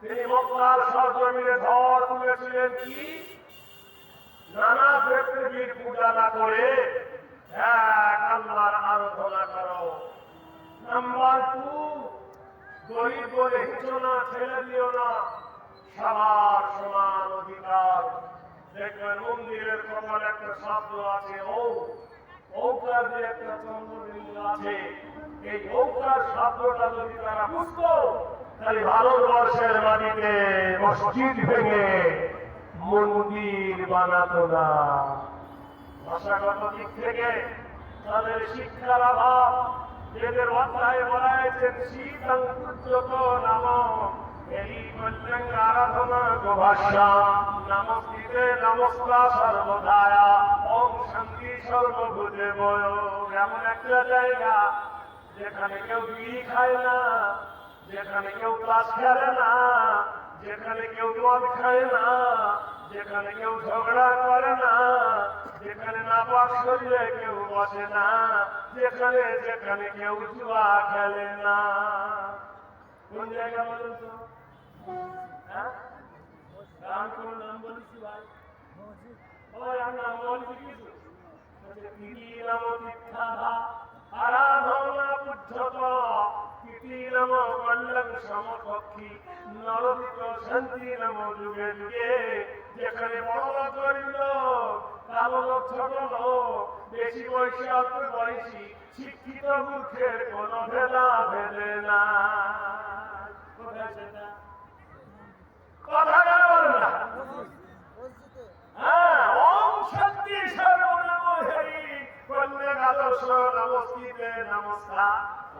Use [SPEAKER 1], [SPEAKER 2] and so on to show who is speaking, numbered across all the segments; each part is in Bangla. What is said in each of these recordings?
[SPEAKER 1] তিনি মক্কার সরজমিনে ঝড় তুলেছিলেন কি? নানা দেবদেবীর পূজা না করে এক আল্লাহর আরাধনা করো। নাম্বার টু গরিব বলে না ছেড়ে দিও না। সবার সমান অধিকার। দেখবেন মন্দিরের কপালে একটা শব্দ আছে, ও, ঔকার যে একটা চন্দ্রবিন্দু আছে। এই ঔকার শব্দটা যদি তারা বুঝতো তাহলে ভারতবর্ষের মাটিতে মসজিদ ভেঙে মন্দির বানাতো না। ভাষাগত দিক থেকে তাদের শিক্ষার অভাব, এদের অধ্যায় বলা হয়েছে শীতং উচ্চত নাম এই কল্যাণ আরাধনা গোভাষা। নমস্তিতে নমস্কার সর্বদায়া, ওম শান্তি সর্বভূতে বয়। এমন একটা জায়গা যেখানে কেউ বিড়ি খায় না যেখানে কেউ ক্লাস খেলে না, যেখানে কেউ মদ খায় না, যেখানে কেউ ঝগড়া করে না, যেখানে না পাক শরীরে কেউ বসে না, যেখানে যেখানে কেউ জুয়া খেলে না। কোন জায়গা বলুন তো? হ্যাঁ? আরাধনা বুদ্ধত নাম কল্যাণ সমকক্ষী। নরদিত শান্তি নাম যুগে যুগে যেখানে বড় শিক্ষিত মূর্খের কোনো ভেদা ভেদে না। কথা হ্যাঁ, নমস্কার।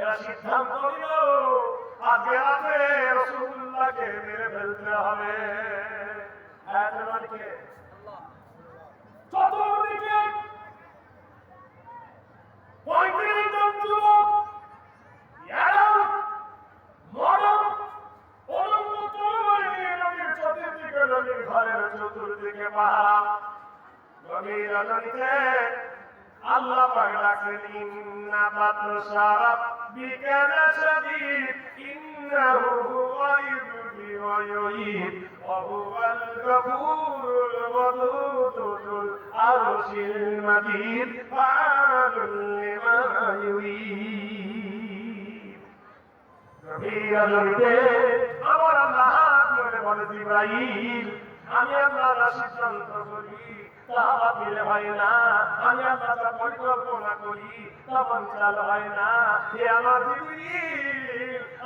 [SPEAKER 1] এরা সিদ্ধান্ত নিল, আজকে রাতে রসুল্লাহকে মেরে ফেলতে হবে। হ্যাঁ চতুর্দিকে পঁয়ত্রিশ ঘরের চতুর্দিকে পাহারা। রজনীতে আল্লাহ পাক ডাকেন ইন্না বাতশা ইন্নাহু হুয়াল ইবদি ওয়া ইউঈদ ওয়া হুয়াল গফুরুল ওয়াদুদ যুল আরশিল মাজিদ ফাআলুল লিমা ইউঈদ গভীর জড়িতে আমার আল্লাহ বলে জিব্রাইল আমি আল্লাহ সিদ্ধান্ত করি তা বাতিল হয় না। আমি আল্লাহ পরিকল্পনা করি তা পঞ্চাল হয় না। হে আমার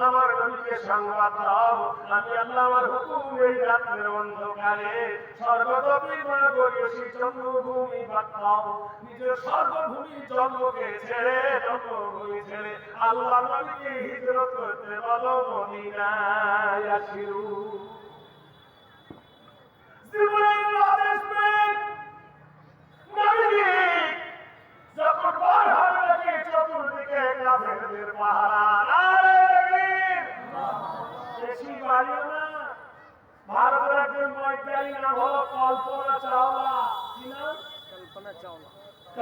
[SPEAKER 1] আমার নবীকে সংবাদ দাও। আমি আল্লাহ আমার হুকুম এই রাতের অন্ধকারে স্বর্গদপি মা গরিয়সী জন্মভূমি বাতাও নিজের স্বর্গভূমি জন্মকে ছেড়ে, জন্মভূমি ছেড়ে আল্লাহ নবীকে হিজরত করতে বলো মদিনায় শিরু জিবরাইল আদেশ পেয়ে নবীজি যখন বার হবে নাকি চতুর্দিকে কাফেরদের পাহারা নারে তাকবীর বেশি বাড়িও না ভারতের একজন বৈজ্ঞানিক নাম হলো কল্পনা চাওলা কি নাম
[SPEAKER 2] কল্পনা চাওলা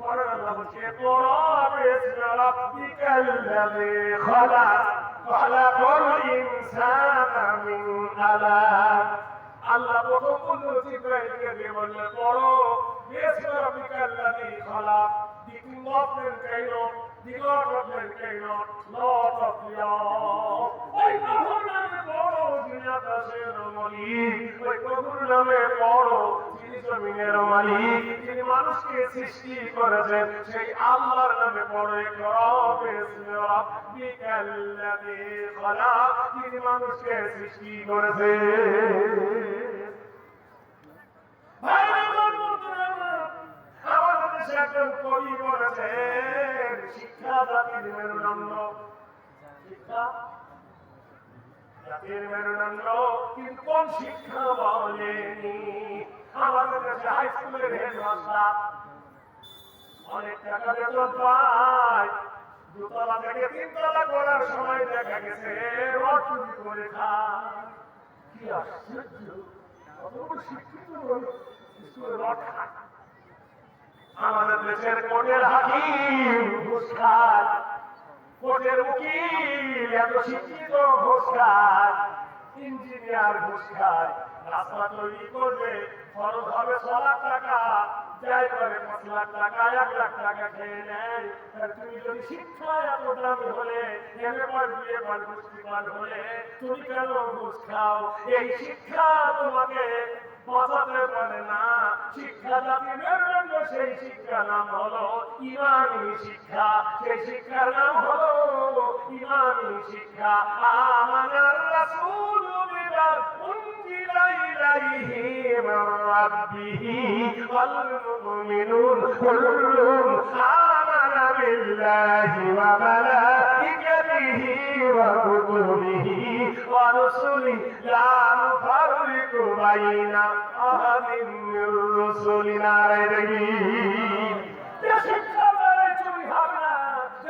[SPEAKER 1] বলছে পড়ো বিসমি রাব্বিকাল্লাযী খালাক খালাকাল ইনসানা মিন আলাক আল্লাহ প্রথম বলল জিব্রাইলকে দিয়ে বললে পড়ো বিসমি রাব্বিকাল্লাযী খালাক the king of mankind, the God of mankind, Lord of ওই যিনি আকাশের মালিক ওই প্রভুর নামে পড়ো যিনি জমিনের মালিক যিনি মানুষকে সৃষ্টি করেছেন সেই আল্লাহর নামে পড়ো যিনি মানুষকে সৃষ্টি বলেছেন শিক্ষা জাতির মেরুদণ্ড। শিক্ষা জাতির মেরুদণ্ড কিন্তু কোন শিক্ষা বলেনি? আমাদের দেশে হাই স্কুলের হেডমাস্টার অনেক টাকা বেতন পায়। দুতলা থেকে তিনতলা করার সময় দেখা গেছে চুরি করে খায়। কি আশ্চর্য! আমাদের দেশের কোর্টের হাকিম ঘুষ কোর্টের উকিল, এত শিক্ষিত ইঞ্জিনিয়ার রাস্তা তৈরি করবে খরচ হবে ছ লাখ টাকা, যাই করে পাঁচ লাখ টাকা, এক লাখ টাকা খেয়ে নেয়। তুমি যদি শিক্ষা এত হলে হলে, তুমি কেন ঘুষ খাও? এই শিক্ষা তোমাকে বাঁচাতে পারে না। শিক্ষা জাতি মেরুদণ্ড, সেই শিক্ষার নাম হলো ইমানি শিক্ষা। সেই শিক্ষার নাম হলো ইমানি শিক্ষা আমানার রাসূল বিমা উনজিলা ইলাইহি মির রাব্বিহি, ওয়াল মুমিনুন কুল্লুন আমানা বিল্লাহি ওয়া মালাইকাতিহি ওয়া কুতুবিহি ওয়া রুসুলিহি লা নুফাররিকু শিক্ষার দ্বারা চুরি হবে না যে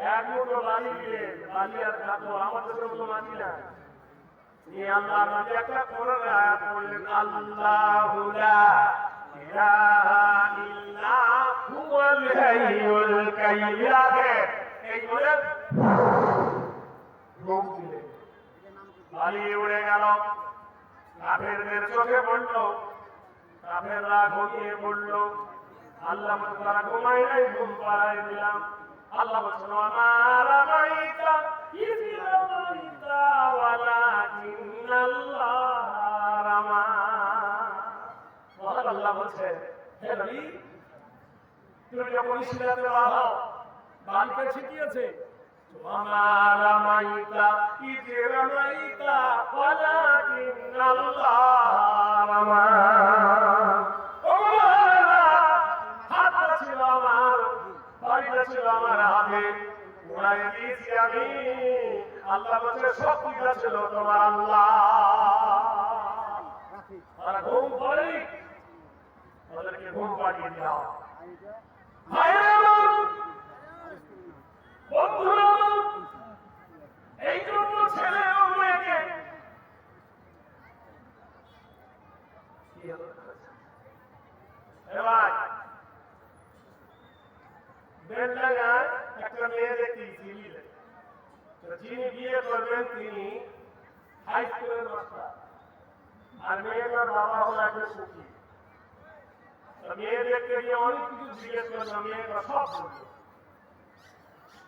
[SPEAKER 1] এক মুঠো বালি দিয়ে বালি আর আমাদের তো মানি না আল্লাহ নবী একটা কোরআন আয়াত বললেন আল্লাহু লা ইলাহা ইল্লা হুয়াল হাইয়ুল কাইয়্যুম এই বলে রোগ দিলেন বালি উড়ে গেল। কাফেরদের চোখে পড়ল, কাফেররা ঘুমিয়ে পড়ল। আল্লাহ ঘুমাই নাই, ঘুম পাড়াই দিলাম। আল্লাহ বলছেন, আমার রামাইতা ইজ রামাইতা ওয়ালাকিন্নাল্লাহ, রামা। আল্লাহ বলছে হে নবী, তুমি যখন ইসলামে বাঁধো
[SPEAKER 2] বালকে ছিটিয়েছে
[SPEAKER 1] আমার রামাইতা ইজ রামাইতা ওয়ালাকিন্নাল্লাহ, রামা। ছিল আমার হাতে। আমি। আল্লাহ বলছে শক্তিটা ছিল তোমার আল্লাহ। তারা ঘুম পড়ে ওদেরকে ঘুম পাড়িয়ে দাও বন্ধুরা এই ছেলে মেয়েকে এবার বেলডাঙ্গায় একটা মেয়ে দেখতে ছিলেন তো যিনি বিয়ে করবেন তিনি হাই স্কুলের মাস্টার আর মেয়েটার বাবা হলো একজন সুখী তো